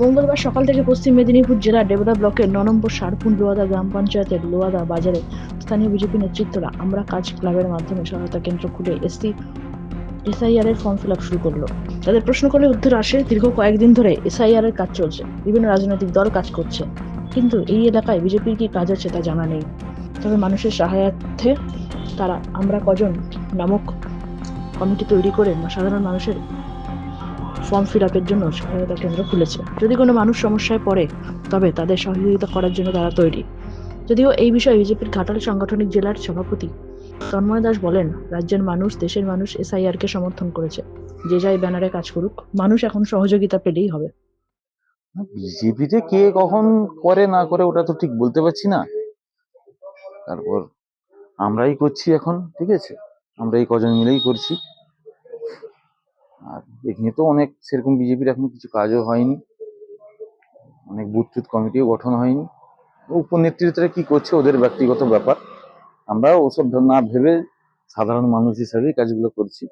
মঙ্গলবার সকাল থেকে পশ্চিম মেদিনীপুর জেলার ডেবরা ব্লকের ন নম্বর সারপুন লোয়াদা গ্রাম পঞ্চায়েতের লোয়াদা বাজারে স্থানীয় বিজেপি নেতৃত্বরা আমরা কাজ ক্লাবের মাধ্যমে সহায়তা কেন্দ্র খুলে এসসি এসআইআর এর ফর্ম ফিল আপ শুরু করল। তাদের প্রশ্ন করলে উত্তর আসে, দীর্ঘ কয়েকদিন ধরে এসআইআর এর কাজ চলছে, বিভিন্ন রাজনৈতিক দল কাজ করছে। কিন্তু এই এলাকায় বিজেপির কি কাজ আছে তা জানা নেই। তবে মানুষের সহায়ার্থে তারা, আমরা কজন নামক কমিটি তৈরি করে সাধারণ মানুষের ফর্ম ফিল আপের জন্য সহায়তা কেন্দ্র খুলেছে। যদি কোনো মানুষ সমস্যায় পড়ে, তবে তাদের সহযোগিতা করার জন্য তারা তৈরি। যদিও এই বিষয়ে বিজেপির ঘাটাল সাংগঠনিক জেলার সভাপতি তন্ময় দাস বলেন, রাজ্যের মানুষ, দেশের মানুষ এসআইআর কে সমর্থন করেছে। যে যাই ব্যানারে কাজ করুক, মানুষ এখন সহযোগিতা পেলেই হবে। বিজেপিতে কে কখন করে, না করে, ওটা তো ঠিক বলতে পারছি না। তারপর আমরাই করছি এখন, ঠিক আছে? আমরা এই কজন মিলেই করছি। এখানে তো অনেক সেরকম বিজেপির এখন কিছু কাজও হয়নি। অনেক বুথ কমিটিও গঠন হয়নি। উপনেতৃত্বরা কি করছে ওদের ব্যক্তিগত ব্যাপার। আমরা ওসব না ভেবে সাধারণ মানুষ হিসাবেই কাজগুলো করছি।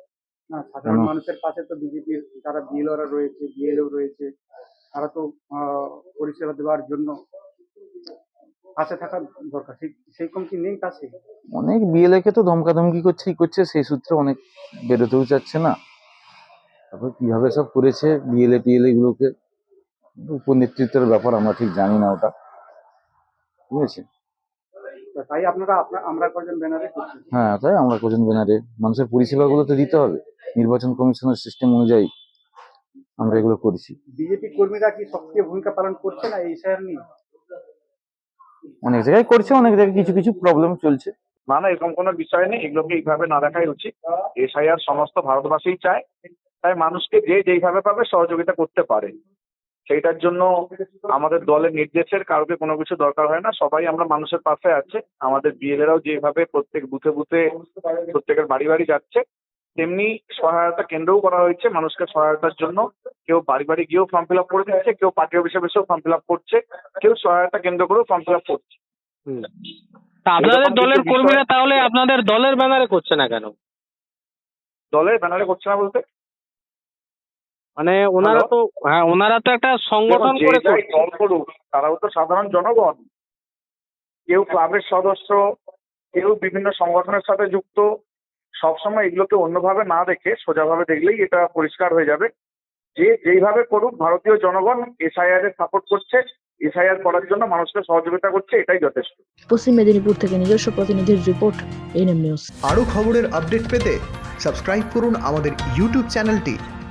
না সাধারণ মানুষের পাশে তো বিজেপির যারা বিএলওরা রয়েছে বিএলও রয়েছে তারা তো পরিষেবা দেওয়ার জন্য পাশে থাকা দরকার। সেই কমতি নেই কাছে? অনেক বিএলএ কে তো ধমকাধমকি করছে করছে সেই সূত্রে অনেক বেরোতেও চাচ্ছে না। তারপর কীভাবে সব করেছে বিএলএ টিএলএ গুলোকে উপনেতৃত্বের ব্যাপার আমরা ঠিক জানি না ওটা। ঠিক আছে? তাই আপনারা আপনা- আমরা কজন ব্যানারে হ্যাঁ তাই আমরা কোজন ব্যানারে। মানুষের পরিষেবাগুলো তো দিতে হবে। নির্বাচন কমিশনের সিস্টেম অনুযায়ী আমরা এগুলো করছি। বিজেপি কর্মীরা কি সক্রিয় ভূমিকা পালন করছে না এই নিয়ে? অনেক জায়গায় করছে অনেক জায়গায় কিছু কিছু প্রবলেম চলছে। না না এরকম কোনো বিষয় নেই। এগুলোকে এইভাবে না দেখাই উচিত। এসআইআর সমস্ত ভারতবাসীই চায়। তাই মানুষকে যে যেইভাবে পাবে সহযোগিতা করতে পারে। সেইটার জন্য আমাদের দলের নির্দেশের কাউকে কোনো কিছু দরকার হয় না। সবাই আমরা মানুষের পাশে আছে। আমাদের বিএলএরাও যেভাবে প্রত্যেক বুথে বুথে প্রত্যেকের বাড়ি বাড়ি যাচ্ছে তেমনি সহায়তা কেন্দ্রও করা হয়েছে মানুষকে সহায়তার জন্য। কেউ বাড়ি বাড়ি গিয়েও ফর্ম ফিল আপ করে দিচ্ছে কেউ পার্টি অফিসে বসেও ফর্ম ফিল আপ করছে কেউ সহায়তা কেন্দ্র করেও ফর্ম ফিল আপ করছে। তা আপনাদের দলের কর্মীরা তাহলে আপনাদের দলের ব্যানারে করছে না কেন? দলের ব্যানারে করছে না বলতে? মানে ওনারা তো হ্যাঁ ওনারা তো একটা সংগঠন করে যাই দল করুক তারাও তো সাধারণ জনগণ। কেউ ক্লাবের সদস্য কেউ বিভিন্ন সংগঠনের সাথে যুক্ত। সবসময় এগুলোকে অন্যভাবে না দেখে সোজাভাবে দেখলেই এটা পরিষ্কার হয়ে যাবে। যে যেইভাবে করুক ভারতীয় জনগণ এসআইআর এর সাপোর্ট করছে এসআইআর করার জন্য মানুষকে সহযোগিতা করছে এটাই যথেষ্ট। পশ্চিম মেদিনীপুর থেকে নিজস্ব প্রতিনিধির রিপোর্ট এনএম নিউজ আরও খবরের আপডেট পেতে সাবস্ক্রাইব করুন আমাদের ইউটিউব চ্যানেলটি।